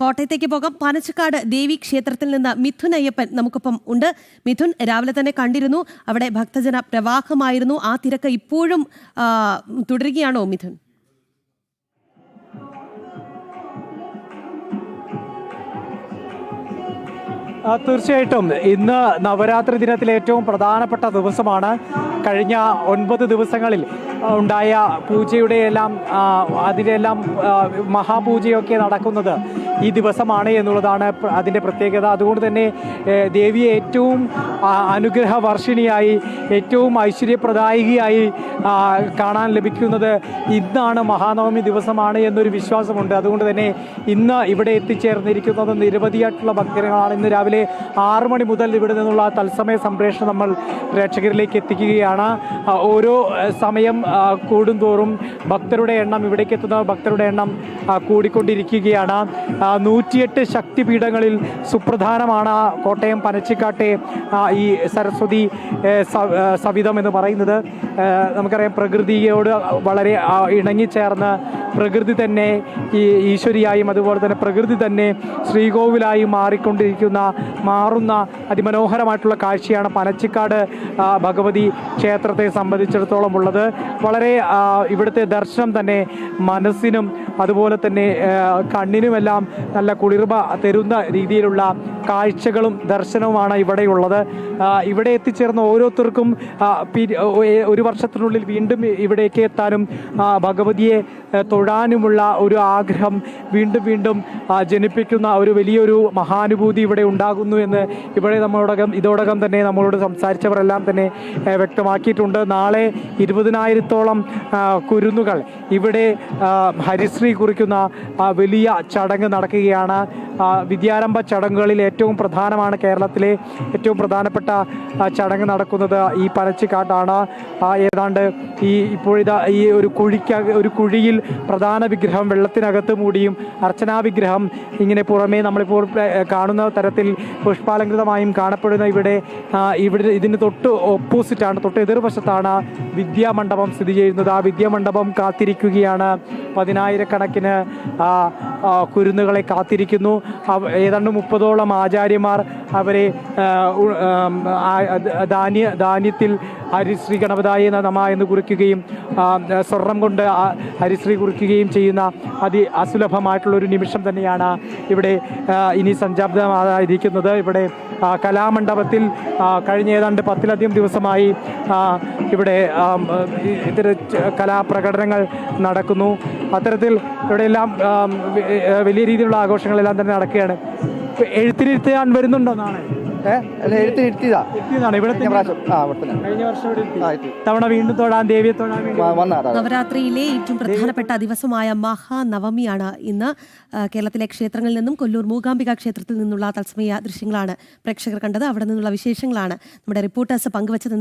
കോട്ടയത്തേക്ക് പോകാം. പാനച്ചക്കാട് ദേവി ക്ഷേത്രത്തിൽ നിന്ന് മിഥുൻ അയ്യപ്പൻ നമുക്കൊപ്പം ഉണ്ട്. മിഥുൻ രാവിലെ തന്നെ കണ്ടിരുന്നു. അവിടെ ഭക്തജന പ്രവാഹമായിരുന്നു. ആ തിരക്ക് ഇപ്പോഴും തുടരുകയാണോ മിഥുൻ? തീർച്ചയായിട്ടും. ഇന്ന് നവരാത്രി ദിനത്തിലെ ഏറ്റവും പ്രധാനപ്പെട്ട ദിവസമാണ്. കഴിഞ്ഞ ഒൻപത് ദിവസങ്ങളിൽ ഉണ്ടായ പൂജയുടെ എല്ലാം അതിന്റെ എല്ലാം മഹാപൂജയൊക്കെ നടക്കുന്നത്. ഈ ദിവസമാണ് എന്നുള്ളതാണ് അതിന്റെ പ്രത്യേകത. അതുകൊണ്ട് തന്നെ ദേവിയെ ഏറ്റവും അനുഗ്രഹ വർഷിണിയായി ഏറ്റവും ഐശ്വര്യപ്രദായികയായി കാണാൻ ലഭിക്കുന്നത് ഇന്നാണ് മഹാനവമി ദിവസമാണ് എന്നൊരു വിശ്വാസമുണ്ട്. അതുകൊണ്ട് തന്നെ ഇന്ന് ഇവിടെ എത്തിച്ചേർന്നിരിക്കുന്നത് നിരവധിയായിട്ടുള്ള ഭക്തരങ്ങളാണ് ഇന്ന് രാവിലെ ആറു മണി മുതൽ ഇവിടെ നിന്നുള്ള തത്സമയ സംപ്രേഷണം നമ്മൾ പ്രേക്ഷകരിലേക്ക് എത്തിക്കുകയാണ്. ഓരോ സമയം കൂടുന്തോറും ഭക്തരുടെ എണ്ണം ഇവിടേക്ക് എത്തുന്ന ഭക്തരുടെ എണ്ണം കൂടിക്കൊണ്ടിരിക്കുകയാണ്. നൂറ്റിയെട്ട് ശക്തിപീഠങ്ങളിൽ സുപ്രധാനമാണ് കോട്ടയം പനച്ചിക്കാട്ടെ ഈ സരസ്വതി സവിധം എന്ന് പറയുന്നത്. നമുക്കറിയാം പ്രകൃതിയോട് വളരെ ഇണങ്ങി ഇണങ്ങിച്ചേർന്ന് പ്രകൃതി തന്നെ ഈ ഈശ്വരിയായും അതുപോലെ തന്നെ പ്രകൃതി തന്നെ ശ്രീകോവിലായി മാറിക്കൊണ്ടിരിക്കുന്ന മാറുന്ന അതിമനോഹരമായിട്ടുള്ള കാഴ്ചയാണ് പനച്ചിക്കാട് ഭഗവതി ക്ഷേത്രത്തെ സംബന്ധിച്ചിടത്തോളം ഉള്ളത്. വളരെ ഇവിടുത്തെ ദർശനം തന്നെ മനസ്സിനും അതുപോലെ തന്നെ കണ്ണിനുമെല്ലാം നല്ല കുളിർമ തരുന്ന രീതിയിലുള്ള കാഴ്ചകളും ദർശനവുമാണ് ഇവിടെയുള്ളത്. ഇവിടെ എത്തിച്ചേർന്ന ഓരോരുത്തർക്കും ഒരു വർഷത്തിനുള്ളിൽ വീണ്ടും ഇവിടേക്ക് എത്താനും ഭഗവതിയെ തൊഴാനുമുള്ള ഒരു ആഗ്രഹം വീണ്ടും വീണ്ടും ജനിപ്പിക്കുന്ന ഒരു വലിയൊരു മഹാനുഭൂതി ഇവിടെ ഉണ്ടാകുന്നു എന്ന് ഇവിടെ നമ്മളോടകം ഇതോടകം തന്നെ നമ്മളോട് സംസാരിച്ചവരെല്ലാം തന്നെ വ്യക്തമാക്കിയിട്ടുണ്ട്. നാളെ ഇരുപതിനായിരത്തോളം കുരുന്നുകൾ ഇവിടെ ഹരിശ്രീ കുറിക്കുന്ന വലിയ ചടങ്ങ് നടക്കുകയാണ്. വിദ്യാരംഭ ചടങ്ങുകളിൽ ഏറ്റവും പ്രധാനമാണ് കേരളത്തിലെ ഏറ്റവും പ്രധാനപ്പെട്ട ചടങ്ങ് നടക്കുന്നത് ഈ പനച്ചിക്കാട്ടാണ്. ഏതാണ്ട് ഈ ഇപ്പോഴിതാ ഈ ഒരു കുഴിക്ക ഒരു കുഴിയിൽ പ്രധാന വിഗ്രഹം വെള്ളത്തിനകത്ത് മൂടിയും അർച്ചനാ വിഗ്രഹം ഇങ്ങനെ പുറമേ നമ്മളിപ്പോൾ കാണുന്ന തരത്തിൽ പുഷ്പാലങ്കൃതമായും കാണപ്പെടുന്ന ഇവിടെ ഇവിടെ ഇതിന് തൊട്ട് ഓപ്പോസിറ്റാണ് തൊട്ട് എതിർവശത്താണ് വിദ്യാമണ്ഡപം സ്ഥിതി ചെയ്യുന്നത്. ആ വിദ്യാമണ്ഡപം കാത്തിരിക്കുകയാണ്. പതിനായിരക്കണക്കിന് കുരുന്നുകളെ കാത്തിരിക്കുന്നു. ഏതാണ്ട് മുപ്പതോളം ആചാര്യമാർ അവരെ ധാന്യ ധാന്യത്തിൽ ഹരിശ്രീ ഗണപതായ നമ എന്ന് കുറിക്കുകയും സ്വർണം കൊണ്ട് ഹരിശ്രീ കുറിക്കുകയും ചെയ്യുന്ന അതി അസുലഭമായിട്ടുള്ള ഒരു നിമിഷം തന്നെയാണ് ഇവിടെ ഇനി സഞ്ചാബ്ദമായിരിക്കുന്നത് ഇവിടെ കലാമണ്ഡപത്തിൽ കഴിഞ്ഞ ഏതാണ്ട് പത്തിലധികം ദിവസമായി ഇവിടെ ഇത്തര കലാപ്രകടനങ്ങൾ നടക്കുന്നു. അത്തരത്തിൽ ഇവിടെയെല്ലാം എല്ലാം വലിയ രീതിയിലുള്ള ആഘോഷങ്ങളെല്ലാം തന്നെ നടക്കുകയാണ്. എഴുത്തിനിരുത്താൻ വരുന്നുണ്ടോ നാളെ? അല്ല എഴുത്തിനിരുത്തിയതാ. എത്തിയതാണ് ഇവിടെ കഴിഞ്ഞ പ്രാവശ്യം. ആ അവിടെ തന്നെ. കഴിഞ്ഞ വർഷം ഇവിടെ എത്തി. തവണ വീണ്ടും തൊഴാൻ ദേവിയെ തൊഴാൻ നവരാത്രിയിലെ ഏറ്റവും പ്രധാനപ്പെട്ട ദിവസമായ മഹാനവമിയാണ് ഇന്ന്. കേരളത്തിലെ ക്ഷേത്രങ്ങളിൽ നിന്നും കൊല്ലൂർ മൂകാംബിക ക്ഷേത്രത്തിൽ നിന്നുള്ള തത്സമയ ദൃശ്യങ്ങളാണ് പ്രേക്ഷകർ കണ്ടത്. അവിടെ നിന്നുള്ള വിശേഷങ്ങളാണ് നമ്മുടെ റിപ്പോർട്ടേഴ്സ് പങ്കുവച്ചത്.